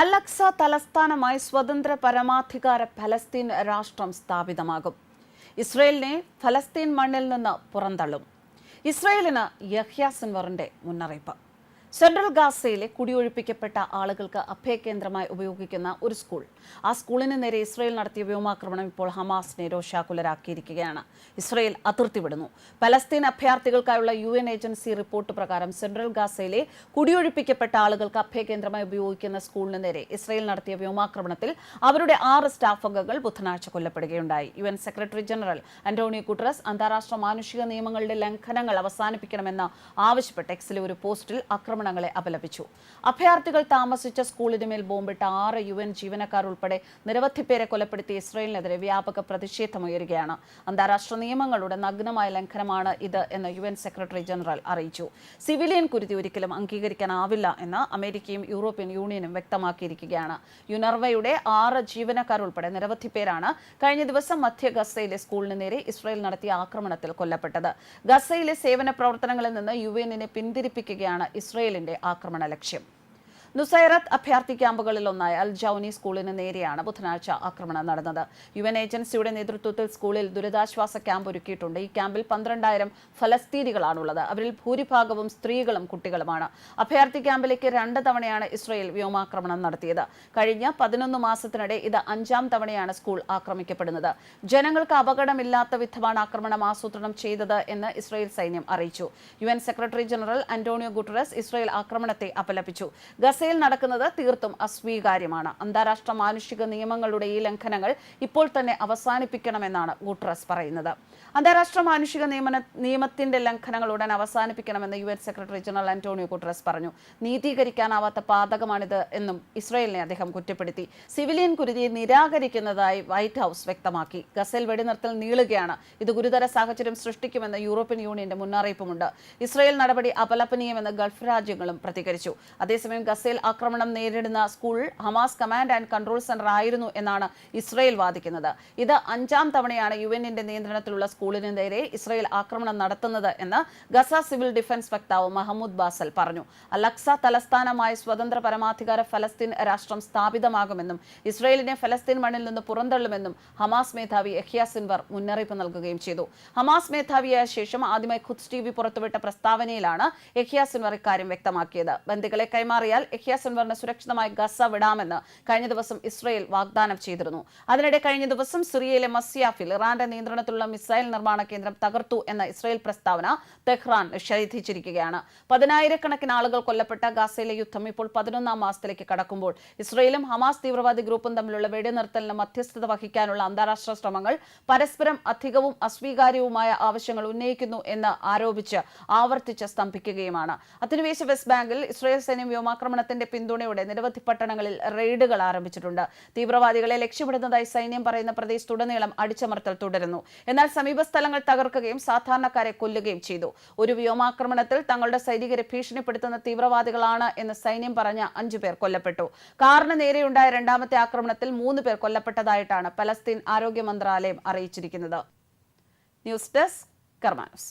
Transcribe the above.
Alexa തലസ്ഥാനമായി സ്വതന്ത്ര പരമാധികാര ഫലസ്തീൻ രാഷ്ട്രം സ്ഥാപിതമാകും. ഇസ്രയേലിനെ ഫലസ്തീൻ മണ്ണിൽ നിന്ന് പുറന്തള്ളും. ഇസ്രയേലിന് യഹ്യ സിൻവറിന്റെ മുന്നറിയിപ്പ്. സെൻട്രൽ ഗാസയിലെ കുടിയൊഴിപ്പിക്കപ്പെട്ട ആളുകൾക്ക് അഭയകേന്ദ്രമായി ഉപയോഗിക്കുന്ന ഒരു സ്കൂൾ. ആ സ്കൂളിന് നേരെ ഇസ്രയേൽ നടത്തിയ വ്യോമാക്രമണം ഇപ്പോൾ ഹമാസിനെ രോഷാകുലരാക്കിയിരിക്കുകയാണ്. ഇസ്രയേൽ അതിർത്തി വിടുന്നു പലസ്തീൻ അഭയാർത്ഥികൾക്കായുള്ള യു എൻ ഏജൻസി റിപ്പോർട്ട് പ്രകാരം സെൻട്രൽ ഗാസയിലെ കുടിയൊഴിപ്പിക്കപ്പെട്ട ആളുകൾക്ക് അഭയകേന്ദ്രമായി ഉപയോഗിക്കുന്ന സ്കൂളിന് നേരെ ഇസ്രയേൽ നടത്തിയ വ്യോമാക്രമണത്തിൽ അവരുടെ ആറ് സ്റ്റാഫ് അംഗങ്ങൾ ബുധനാഴ്ച കൊല്ലപ്പെടുകയുണ്ടായി. U N secretary general Antonio Guterres അന്താരാഷ്ട്ര മാനുഷിക നിയമങ്ങളുടെ ലംഘനങ്ങൾ അവസാനിപ്പിക്കണമെന്ന് ആവശ്യപ്പെട്ട് എക്സിലെ ഒരു പോസ്റ്റിൽ ആക്രമണങ്ങളെ അപലപിച്ചു. അഭയാർത്ഥികൾ താമസിച്ച സ്കൂളിന് മേൽ ബോംബിട്ട ആറ് യു എൻ ജീവനക്കാർ ഉൾപ്പെടെ നിരവധി പേരെ കൊലപ്പെടുത്തിയ ഇസ്രയേലിനെതിരെ വ്യാപക പ്രതിഷേധമുയരുകയാണ്. അന്താരാഷ്ട്ര നിയമങ്ങളുടെ നഗ്നമായ ലംഘനമാണ് ഇത് എന്ന് യു സെക്രട്ടറി ജനറൽ അറിയിച്ചു. സിവിലിയൻ കുരുതി ഒരിക്കലും അംഗീകരിക്കാനാവില്ല എന്ന് അമേരിക്കയും യൂറോപ്യൻ യൂണിയനും വ്യക്തമാക്കിയിരിക്കുകയാണ്. യുനർവയുടെ ആറ് ജീവനക്കാർ ഉൾപ്പെടെ നിരവധി പേരാണ് കഴിഞ്ഞ ദിവസം മധ്യ ഗസയിലെ സ്കൂളിന് നേരെ ഇസ്രയേൽ നടത്തിയ ആക്രമണത്തിൽ കൊല്ലപ്പെട്ടത്. ഗസയിലെ സേവന പ്രവർത്തനങ്ങളിൽ നിന്ന് യു എന്നിനെ പിന്തിരിപ്പിക്കുകയാണ് ഇസ്രയേലിന്റെ ആക്രമണ ലക്ഷ്യം. നുസൈറത്ത് അഭയാർത്ഥി ക്യാമ്പുകളിൽ ഒന്നായ അൽ ജൌനി സ്കൂളിന് നേരെയാണ് ബുധനാഴ്ച ആക്രമണം നടന്നത്. യു എൻ ഏജൻസിയുടെ നേതൃത്വത്തിൽ സ്കൂളിൽ ദുരിതാശ്വാസ ക്യാമ്പ് ഒരുക്കിയിട്ടുണ്ട്. ഈ ക്യാമ്പിൽ പന്ത്രണ്ടായിരം ഫലസ്തീനികളാണുള്ളത്. അവരിൽ ഭൂരിഭാഗവും സ്ത്രീകളും കുട്ടികളുമാണ്. അഭയാർത്ഥി ക്യാമ്പിലേക്ക് രണ്ട് തവണയാണ് ഇസ്രയേൽ വ്യോമാക്രമണം നടത്തിയത്. കഴിഞ്ഞ പതിനൊന്ന് മാസത്തിനിടെ ഇത് അഞ്ചാം തവണയാണ് സ്കൂൾ ആക്രമിക്കപ്പെടുന്നത്. ജനങ്ങൾക്ക് അപകടമില്ലാത്ത വിധമാണ് ആക്രമണം ആസൂത്രണം ചെയ്തത് എന്ന് ഇസ്രയേൽ സൈന്യം അറിയിച്ചു. U secretary general Antonio Guterres Israel ആക്രമണത്തെ അപലപിച്ചു. ഗസയിൽ നടക്കുന്നത് തീർത്തും അസ്വീകാര്യമാണ്. അന്താരാഷ്ട്ര മാനുഷിക നിയമങ്ങളുടെ ഈ ലംഘനങ്ങൾ ഇപ്പോൾ തന്നെ അവസാനിപ്പിക്കണമെന്നാണ് ഗുട്രസ് പറയുന്നത്. അന്താരാഷ്ട്ര മാനുഷിക നിയമന നിയമത്തിന്റെ ലംഘനങ്ങൾ ഉടൻ അവസാനിപ്പിക്കണമെന്ന് U N secretary general Antonio Guterres പറഞ്ഞു. നീതീകരിക്കാനാവാത്ത പാതകമാണിത് എന്നും ഇസ്രയേലിനെ അദ്ദേഹം കുറ്റപ്പെടുത്തി. സിവിലിയൻ കുരുതിയെ നിരാകരിക്കുന്നതായി വൈറ്റ് ഹൗസ് വ്യക്തമാക്കി. ഗസൽ വെടിനിർത്തൽ നീളുകയാണ്. ഇത് ഗുരുതര സാഹചര്യം സൃഷ്ടിക്കുമെന്ന് യൂറോപ്യൻ യൂണിയന്റെ മുന്നറിയിപ്പുമുണ്ട്. ഇസ്രയേൽ നടപടി അപലപനീയമെന്ന് ഗൾഫ് രാജ്യങ്ങളും പ്രതികരിച്ചു. അതേസമയം ഗസയിൽ ആക്രമണം നേരിടുന്ന school Hamas command and control centre ആയിരുന്നു എന്നാണ് ഇസ്രയേൽ വാദിക്കുന്നത്. ഇത് അഞ്ചാം തവണയാണ് യു എന്നിന്റെ നിയന്ത്രണത്തിലുള്ള സ്കൂളിന് നേരെ ഇസ്രയേൽ ആക്രമണം നടത്തുന്നത് എന്ന് ഗസ സിവിൽ ഡിഫൻസ് വക്താവ് മഹമ്മൂദ് ബാസൽ പറഞ്ഞു. അലക്സ തലസ്ഥാനമായ സ്വതന്ത്ര പരമാധികാര ഫലസ്തീൻ രാഷ്ട്രം സ്ഥാപിതമാകുമെന്നും ഇസ്രയേലിനെ ഫലസ്തീൻ മണ്ണിൽ നിന്ന് പുറന്തള്ളുമെന്നും ഹമാസ് മേധാവി യഹ്യ സിൻവർ മുന്നറിയിപ്പ് നൽകുകയും ചെയ്തു. ഹമാസ് മേധാവിയായ ശേഷം ആദ്യമായി ഖുദ്സ് ടി വി പുറത്തുവിട്ട പ്രസ്താവനയിലാണ് യഹ്യ സിൻവർ ഇക്കാര്യം വ്യക്തമാക്കിയത്. ബന്ദികളെ കൈമാറിയാൽ യഹ്യ സിൻവറിന് സുരക്ഷിതമായി ഗസ വിടാമെന്ന് കഴിഞ്ഞ ദിവസം ഇസ്രയേൽ വാഗ്ദാനം ചെയ്തിരുന്നു. അതിനിടെ കഴിഞ്ഞ ദിവസം സിറിയയിലെ മസിയാഫിൽ ഇറാന്റെ നിയന്ത്രണത്തിലുള്ള മിസൈൽ നിർമ്മാണ കേന്ദ്രം തകർത്തു എന്ന ഇസ്രയേൽ പ്രസ്താവന തെഹ്റാൻ നിഷേധിച്ചിരിക്കുകയാണ് പതിനായിരക്കണക്കിന് ആളുകൾ കൊല്ലപ്പെട്ട ഗാസയിലെ യുദ്ധം ഇപ്പോൾ പതിനൊന്നാം മാസത്തിലേക്ക് കടക്കുമ്പോൾ ഇസ്രയേലും ഹമാസ് തീവ്രവാദി ഗ്രൂപ്പും തമ്മിലുള്ള വെടിനിർത്തലിന് മധ്യസ്ഥത വഹിക്കാനുള്ള അന്താരാഷ്ട്ര ശ്രമങ്ങൾ പരസ്പരം അധികവും അസ്വീകാര്യവുമായ ആവശ്യങ്ങൾ ഉന്നയിക്കുന്നു എന്ന് ആരോപിച്ച് ആവർത്തിച്ച് സ്തംഭിക്കുകയുമാണ്. അധിനിവേശ വെസ്റ്റ് ബാങ്കിൽ ഇസ്രയേൽ സൈന്യം വ്യോമാക്രമണത്തിന്റെ പിന്തുണയോടെ നിരവധി പട്ടണങ്ങളിൽ റെയ്ഡുകൾ ആരംഭിച്ചിട്ടുണ്ട്. തീവ്രവാദികളെ ലക്ഷ്യമിടുന്നതായി സൈന്യം പറയുന്ന പ്രദേശത്തുടനീളം അടിച്ചമർത്തൽ തുടരുന്നു. എന്നാൽ സമീപ സ്ഥലങ്ങൾ തകർക്കുകയും സാധാരണക്കാരെ കൊല്ലുകയും ചെയ്തു. ഒരു വ്യോമാക്രമണത്തിൽ തങ്ങളുടെ സൈനികരെ ഭീഷണിപ്പെടുത്തുന്ന തീവ്രവാദികളാണ് എന്ന് സൈന്യം പറഞ്ഞ അഞ്ചു പേർ കൊല്ലപ്പെട്ടു. കാറിന് നേരെയുണ്ടായ രണ്ടാമത്തെ ആക്രമണത്തിൽ മൂന്ന് പേർ കൊല്ലപ്പെട്ടതായിട്ടാണ് പലസ്തീൻ ആരോഗ്യ മന്ത്രാലയം അറിയിച്ചിരിക്കുന്നത്. News desk കർമാനസ്.